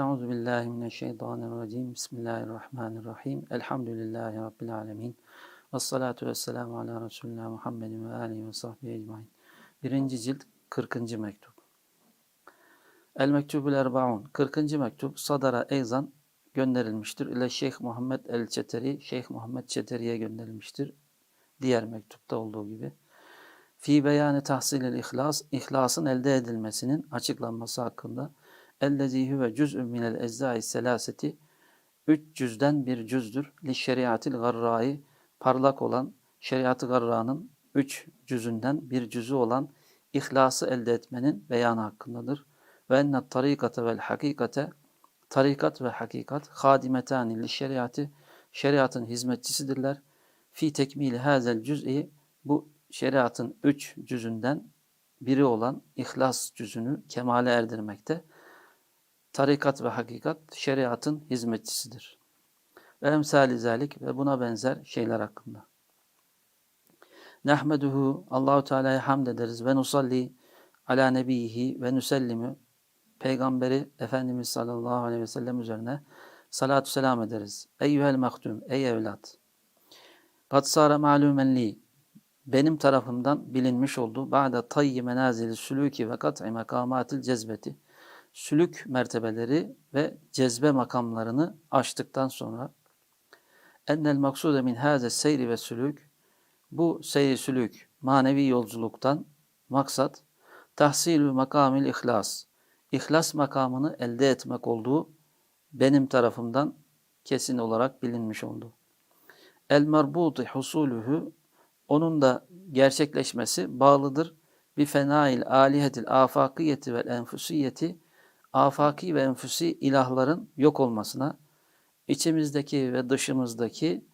Euzu billahi mineşşeytanirracim. Bismillahirrahmanirrahim. Elhamdülillahi rabbil alamin. Ves salatu vesselamu ala Resulina Muhammedin ve alihi ve sahbihi ecmaîn. Birinci cilt 40. mektup. El Mektubul Erbaun 40. mektup Sadara Eyzan gönderilmiştir. ile Şeyh Muhammed El Çeteri, Şeyh Muhammed Çeteri'ye gönderilmiştir. Diğer mektupta olduğu gibi. Fi beyanı tahsilil ihlas, ihlasın elde edilmesinin açıklanması hakkında ellezî huve cüz'ün minel eczâi selaseti üç cüzden bir cüzdür. Li şeriatil garrâi parlak olan şeriatı garra'nın üç cüzünden bir cüzü olan ihlası elde etmenin beyanı hakkındadır. Ve enne tarikate vel hakikate tarikat ve hakikat hadimetani li şeriatı şeriatın hizmetçisidirler. Fi tekmili hazel cüz'i bu şeriatın üç cüzünden biri olan ihlas cüzünü kemale erdirmekte. Tarikat ve hakikat şeriatın hizmetçisidir. Ve emsali zalik ve buna benzer şeyler hakkında. Nehmeduhu Allahu Teala'ya hamd ederiz ve nusalli ala nebihi ve nüsellimu Peygamberi Efendimiz sallallahu aleyhi ve sellem üzerine salatu selam ederiz. Eyyühel mektum, ey evlat. Kad sara malumen benim tarafımdan bilinmiş oldu. Ba'de tayyi menazili sülüki ve kat'i makamatil cezbeti. Sülük mertebeleri ve cezbe makamlarını aştıktan sonra ennel maksude min haze seyri ve sülük bu seyri sülük manevi yolculuktan maksat tahsilü makamil ihlas ihlas makamını elde etmek olduğu benim tarafımdan kesin olarak bilinmiş oldu. El merbuti husuluhu onun da gerçekleşmesi bağlıdır. Bir fenail alihetil afakiyeti ve enfusiyeti afaki ve enfusi ilahların yok olmasına içimizdeki ve dışımızdaki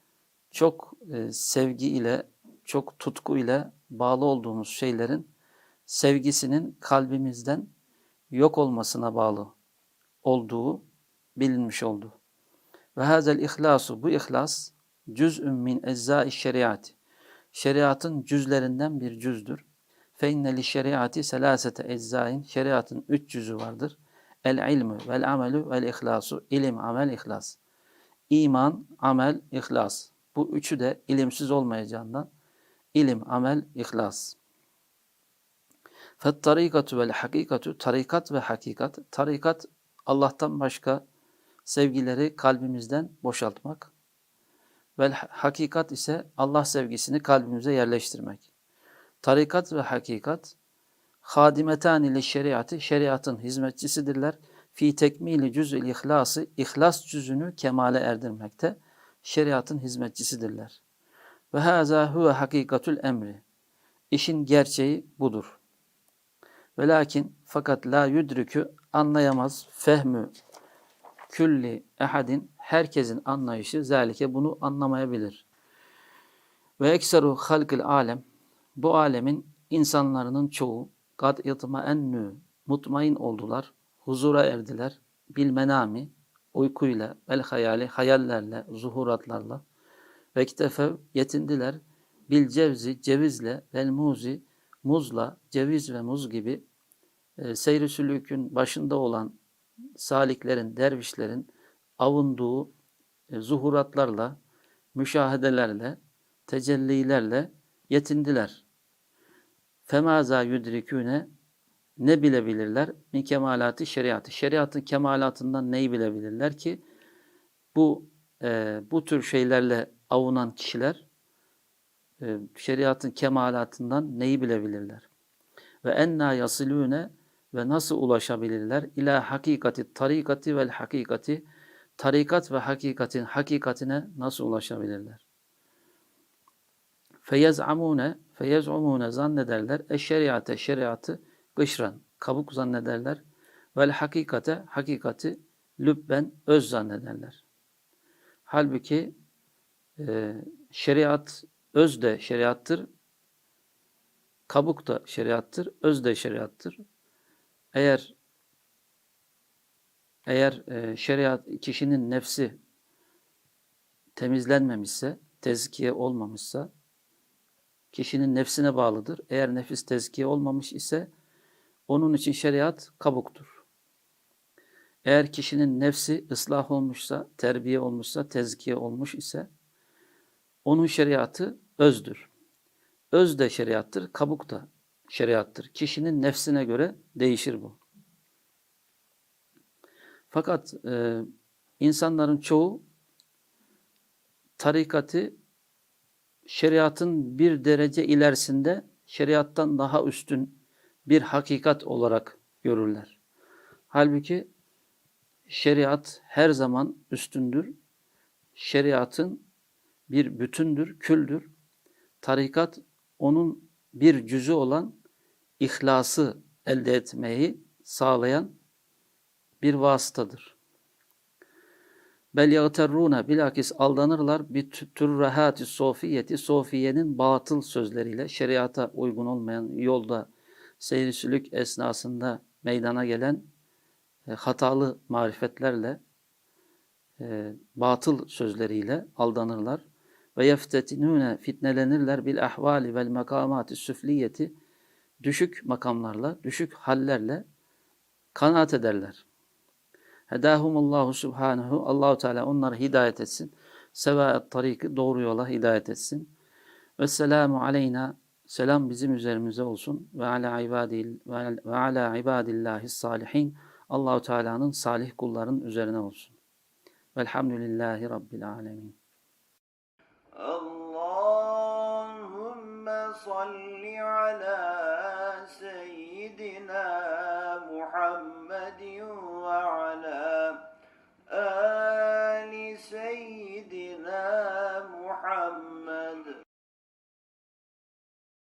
çok e, sevgi ile çok tutku ile bağlı olduğumuz şeylerin sevgisinin kalbimizden yok olmasına bağlı olduğu bilinmiş oldu. Ve hazel ihlasu bu ihlas cüz'ün min ezzai şeriati. Şeriatın cüzlerinden bir cüzdür. Fe inne li şeriati selasete eczain. Şeriatın üç cüzü vardır. El ilmü vel amelü vel ihlasu. İlim, amel, ihlas. İman, amel, ihlas. Bu üçü de ilimsiz olmayacağından ilim, amel, ihlas. Fettarikatu vel hakikatu tarikat ve hakikat. Tarikat Allah'tan başka sevgileri kalbimizden boşaltmak. Vel hakikat ise Allah sevgisini kalbimize yerleştirmek. Tarikat ve hakikat hadimetan ile şeriatı şeriatın hizmetçisidirler. Fi tekmili cüz'ül ihlası ihlas cüzünü kemale erdirmekte şeriatın hizmetçisidirler. Ve haza huve hakikatul emri. İşin gerçeği budur. Ve lakin fakat la yudrikü anlayamaz fehmü külli ehadin herkesin anlayışı zalike bunu anlamayabilir. Ve ekseru halkil alem bu alemin insanların çoğu kad ennü mutmain oldular, huzura erdiler, bil menami uykuyla, vel hayali hayallerle, zuhuratlarla. Ve iktefev yetindiler. Bil cevzi cevizle vel muzi muzla, ceviz ve muz gibi e, seyri sülükün başında olan saliklerin, dervişlerin avunduğu e, zuhuratlarla, müşahedelerle, tecellilerle yetindiler. Femaza yudriküne ne bilebilirler? Min kemalatı şeriatı. Şeriatın kemalatından neyi bilebilirler ki bu e, bu tür şeylerle avunan kişiler e, şeriatın kemalatından neyi bilebilirler? Ve enna yasilune ve nasıl ulaşabilirler? İla hakikati tarikati vel hakikati tarikat ve hakikatin hakikatine nasıl ulaşabilirler? Feyez'amune feyez'umune zannederler eşşeriate şeriatı gışran kabuk zannederler vel hakikate hakikati lübben öz zannederler. Halbuki e, şeriat öz de şeriattır, kabuk da şeriattır, öz de şeriattır. Eğer eğer e, şeriat kişinin nefsi temizlenmemişse, tezkiye olmamışsa kişinin nefsine bağlıdır. Eğer nefis tezkiye olmamış ise onun için şeriat kabuktur. Eğer kişinin nefsi ıslah olmuşsa, terbiye olmuşsa, tezkiye olmuş ise onun şeriatı özdür. Öz de şeriattır, kabuk da şeriattır. Kişinin nefsine göre değişir bu. Fakat e, insanların çoğu tarikatı şeriatın bir derece ilerisinde şeriattan daha üstün bir hakikat olarak görürler. Halbuki şeriat her zaman üstündür. Şeriatın bir bütündür, küldür. Tarikat onun bir cüzü olan ihlası elde etmeyi sağlayan bir vasıtadır. Bel yagterrune bilakis aldanırlar. Bir türrehati sofiyeti sofiyenin batıl sözleriyle şeriata uygun olmayan yolda sülük esnasında meydana gelen e, hatalı marifetlerle e, batıl sözleriyle aldanırlar. Ve yeftetinune fitnelenirler. Bil ahvali vel makamati süfliyeti düşük makamlarla, düşük hallerle kanaat ederler. Hedahumullahu subhanahu. Allahu Teala onları hidayet etsin. Sevaet tarik doğru yola hidayet etsin. Ve selamu aleyna. Selam bizim üzerimize olsun. Ve ala ibadil ve ala ibadillahi salihin. Allahu Teala'nın salih kulların üzerine olsun. Velhamdülillahi rabbil alamin. Allahümme salli ala seyyidina Muhammedin وعلى